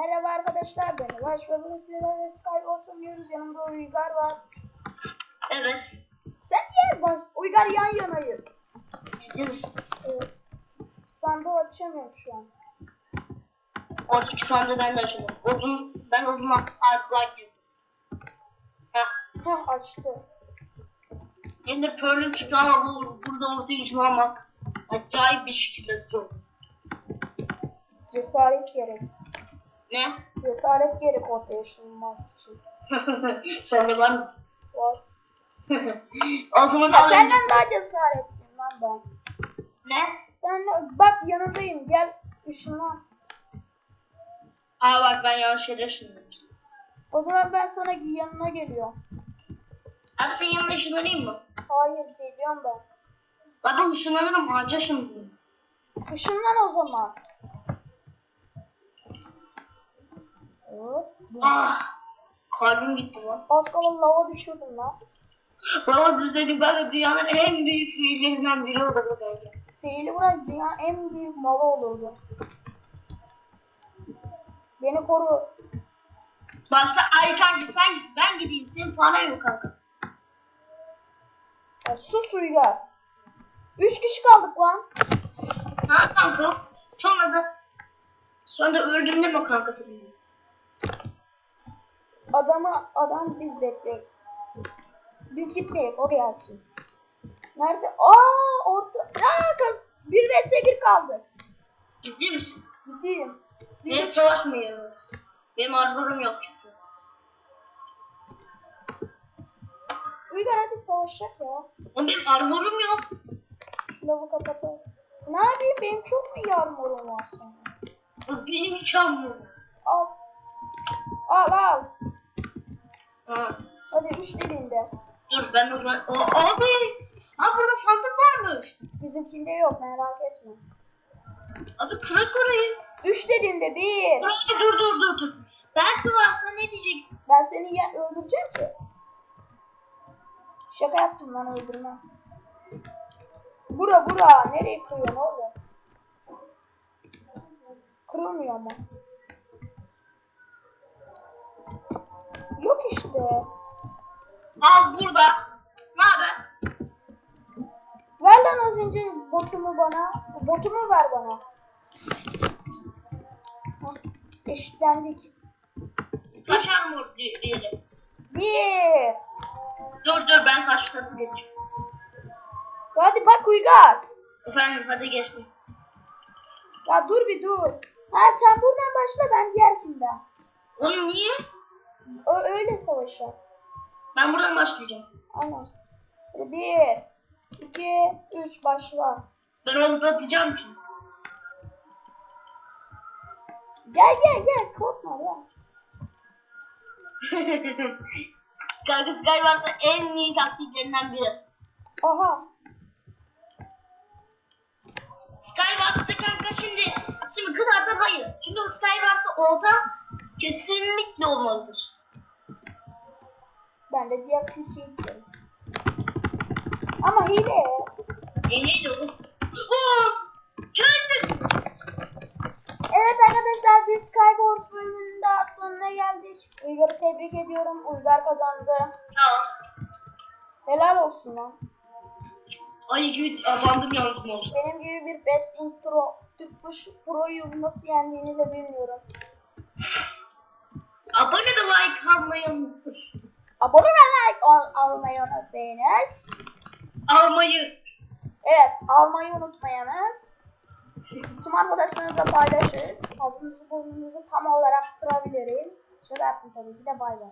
Merhaba arkadaşlar ben Ulaş ve bugün sizlerle Skywars oynuyoruz. Yanımda Uygar var. Evet. Sen niye baş... Uygar yan yanayız. Ciddi misin? Evet. Sandığı açamıyorum şu an. Oradaki sandığı ben de açalım. Uzun, ben artlar girdim. Heh. Heh açtı. Ender Pearl'ün çıktı ama bu, burada ortaya ışınlanmak acayip bir şekilde zor. Cesaret gerek. Ne? Cesaret gerek ortaya ışınlanmak için. Sende var mı? Var. o zaman Ya senden daha cesaretliyim lan ben. Ne? Sen bak yanındayım gel ışınlan. Aa bak ben yanlış yere. O zaman ben sana yanına geliyorum. Abi senin yanına ışınlanayım mı? Hayır geliyorum ben. Bak ben ışınlanırım ağaca ışınlanırım. Işınlan o zaman. Hop. Ah! Kalbim gitti lan. Az kala lava düşürdüm lan. Baba düzledik ben de dünyanın en büyük fiillerinden biri oldu bence. Fiili bırak dünyanın en büyük malı olurdu. Beni koru. Baksa ay kanka sen ben gideyim senin paran yok kanka. Ya sus Uygar. Üç kişi kaldık lan. Ha kanka. Sonra da sonra da öldüğünde mi kankası benim? Adamı adam biz bekleyelim. Biz gitmeyelim o gelsin. Nerede? Aa orta. Aa kız. 1 vs 1 kaldı. Ciddi misin? Ciddiyim. Benim de- savaşmıyoruz. Benim arborum yok çünkü. Uygar hadi savaşacak ya. Ama benim arborum yok. Şu lavı kapatalım. Ne yapayım benim çok mu yarmorum var sana? Benim hiç arborum. Ha. Hadi üç dediğinde. Dur ben zaman... O, abi! Abi burada sandık varmış. Bizimkinde yok merak etme. Abi kırak orayı. Üç dediğinde bir. Dur dur dur dur dur. Belki varsa ne diyeceksin? Ben seni ya öldüreceğim ki. Şaka yaptım lan öldürmem. Bura bura. Nereye kırıyorsun oğlum? Kırılmıyor ama. Burada. Ne haber? Ver lan az önce botumu bana. Botumu ver bana. Hah, eşitlendik. Kaç armor di- diyelim. Bir. Dur dur ben kaç katı geçeceğim. Hadi bak Uygar. Efendim hadi geçtim. Ya dur bir dur. Ha sen buradan başla ben diğerkinden. Oğlum niye? Ö öyle savaşa. Ben buradan başlayacağım. Aynen. Bir, iki, üç başla. Ben onu atacağım için. Gel gel gel korkma ya. Kanka Skywars'ın en iyi taktiklerinden biri. Aha. Skywars'ta kanka şimdi şimdi kızarsa hayır. Çünkü o Skywars'ta olta kesinlikle olmalıdır. Ben de diğer Türkiye'ye gidiyorum. Ama hile. E neydi? Oo! Köylü! Evet arkadaşlar biz Skywars bölümünün daha sonuna geldik. Uygar'ı tebrik ediyorum. Uygar kazandı. Tamam. Helal olsun lan. Ay gibi abandım yalnız mı olsun? Benim gibi bir best intro Türkbuş Pro'yu nasıl yendiğini de bilmiyorum. Abone ve like almayı unutmayın. Abone like al almayı unutmayınız. Almayı. Evet almayı unutmayınız. Tüm arkadaşlarınızla paylaşın. Ağzınızı burnunuzu tam olarak kırabilirim. Şöyle yaptım tabii ki de bay bay.